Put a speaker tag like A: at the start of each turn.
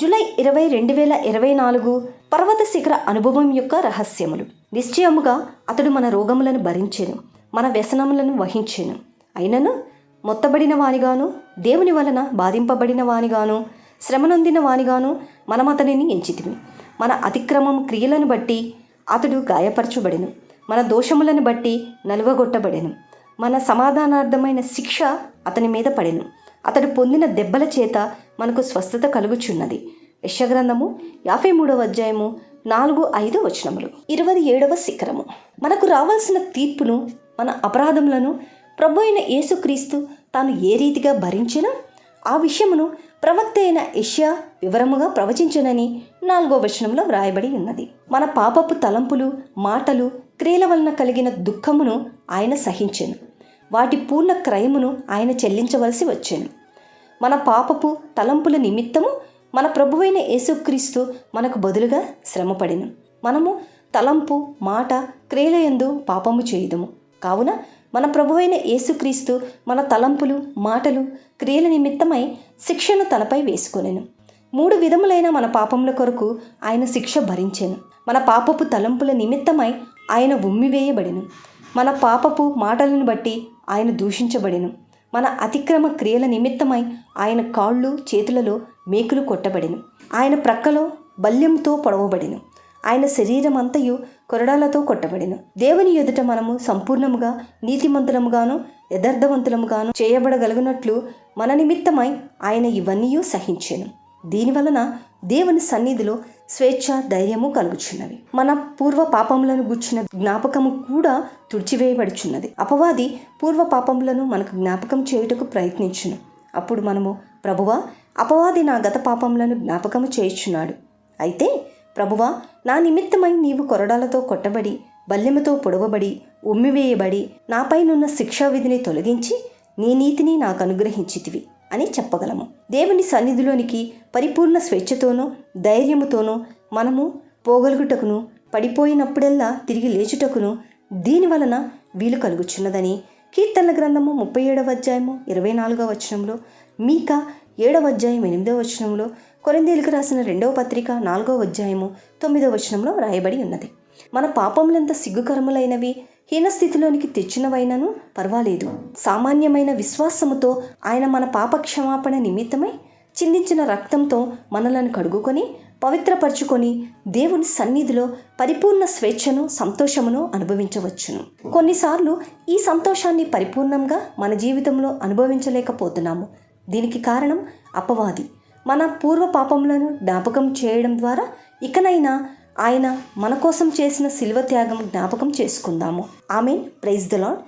A: July ఇరవై రెండు వేల ఇరవై నాలుగు పర్వత శిఖర అనుభవం యొక్క రహస్యములు. నిశ్చయముగా అతడు మన రోగములను భరించెను మన వ్యసనములను వహించెను. అయినను మొత్తబడిన వానిగాను దేవుని వలన బాధింపబడిన వానిగాను శ్రమనొందిన వానిగాను మనం అతనిని ఎంచితిమి. మన అతిక్రమం క్రియలను బట్టి అతడు గాయపరచబడెను. మన దోషములను బట్టి నలువగొట్టబడెను. మన సమాధానార్థమైన శిక్ష అతని మీద పడెను. అతడు పొందిన దెబ్బల చేత మనకు స్వస్థత కలుగుచున్నది. యశగ్రంథము యాభై మూడవ అధ్యాయము నాలుగు ఐదు వచనములు. ఇరవై ఏడవ శిఖరము. మనకు రావాల్సిన తీర్పును మన అపరాధములను ప్రభు అయిన యేసుక్రీస్తు తాను ఏ రీతిగా భరించినా? ఆ విషయమును ప్రవక్త అయిన యష్యా వివరముగా ప్రవచించనని నాలుగో వచనంలో వ్రాయబడి ఉన్నది. మన పాపపు తలంపులు మాటలు క్రియల వలన కలిగిన దుఃఖమును ఆయన సహించెను. వాటి పూర్ణ క్రయమును ఆయన చెల్లించవలసి వచ్చాను. మన పాపపు తలంపుల నిమిత్తము మన ప్రభువైన యేసుక్రీస్తు మనకు బదులుగా శ్రమపడిను. మనము తలంపు మాట క్రియలయందు పాపము చేయుదము. కావున మన ప్రభువైన యేసుక్రీస్తు మన తలంపులు మాటలు క్రియల నిమిత్తమై శిక్షను తనపై వేసుకొనెను. మూడు విధములైన మన పాపముల కొరకు ఆయన శిక్ష భరించెను. మన పాపపు తలంపుల నిమిత్తమై ఆయన ఉమ్మివేయబడెను. మన పాపపు మాటలను బట్టి ఆయన దూషించబడెను. మన అతిక్రమ క్రియల నిమిత్తమై ఆయన కాళ్ళు చేతులలో మేకులు కొట్టబడెను. ఆయన ప్రక్కలో బల్యంతో పొడవబడెను. ఆయన శరీరం అంతయు కొరడాలతో కొట్టబడెను. దేవుని ఎదుట మనము సంపూర్ణముగా నీతిమంతులముగాను యథార్థవంతులముగాను చేయబడగలిగినట్లు మన నిమిత్తమై ఆయన ఇవన్నీ సహించెను. దీనివలన దేవుని సన్నిధిలో స్వేచ్ఛ ధైర్యము కలుగుచున్నవి. మన పూర్వ పాపములను గుచ్చిన జ్ఞాపకము కూడా తుడిచివేయబడుచున్నది. అపవాది పూర్వ పాపములను మనకు జ్ఞాపకం చేయుటకు ప్రయత్నించును. అప్పుడు మనము ప్రభువా అపవాది నా గత పాపములను జ్ఞాపకము చేయుచున్నాడు. అయితే ప్రభువా నా నిమిత్తమై నీవు కొరడాలతో కొట్టబడి బల్లెముతో పొడవబడి ఉమ్మివేయబడి నాపైనున్న శిక్షా విధిని తొలగించి నీ నీతిని నాకు అనుగ్రహించితివి అని చెప్పగలము. దేవుని సన్నిధిలోనికి పరిపూర్ణ స్వేచ్ఛతోనూ ధైర్యముతోనూ మనము పోగలుగుటకును పడిపోయినప్పుడల్లా తిరిగి లేచుటకును దీని వలన వీలు కలుగుచున్నదని కీర్తనల గ్రంథము ముప్పై ఏడవ అధ్యాయము ఇరవై నాలుగవ వచనంలో మీక ఏడవ అధ్యాయం ఎనిమిదవ వచనంలో కొరిందేలకు రాసిన రెండవ పత్రిక నాలుగవ అధ్యాయము తొమ్మిదవ వచనంలో వ్రాయబడి ఉన్నది. మన పాపములంత సిగ్గుకరములైనవి హీనస్థితిలోనికి తెచ్చినవైనను పర్వాలేదు. సామాన్యమైన విశ్వాసముతో ఆయన మన పాప క్షమాపణ నిమిత్తమై చిందించిన రక్తంతో మనలను కడుగుకొని పవిత్రపరుచుకొని దేవుని సన్నిధిలో పరిపూర్ణ స్వేచ్ఛను సంతోషమును అనుభవించవచ్చును. కొన్నిసార్లు ఈ సంతోషాన్ని పరిపూర్ణంగా మన జీవితంలో అనుభవించలేకపోతున్నాము. దీనికి కారణం అపవాది. మన పూర్వ పాపములను జ్ఞాపకం చేయడం ద్వారా ఇకనైనా ఆయన మన కోసం చేసిన శిల్వ త్యాగం జ్ఞాపకం చేసుకుందాము. ఆమె ప్రైజ్ ద లాడ్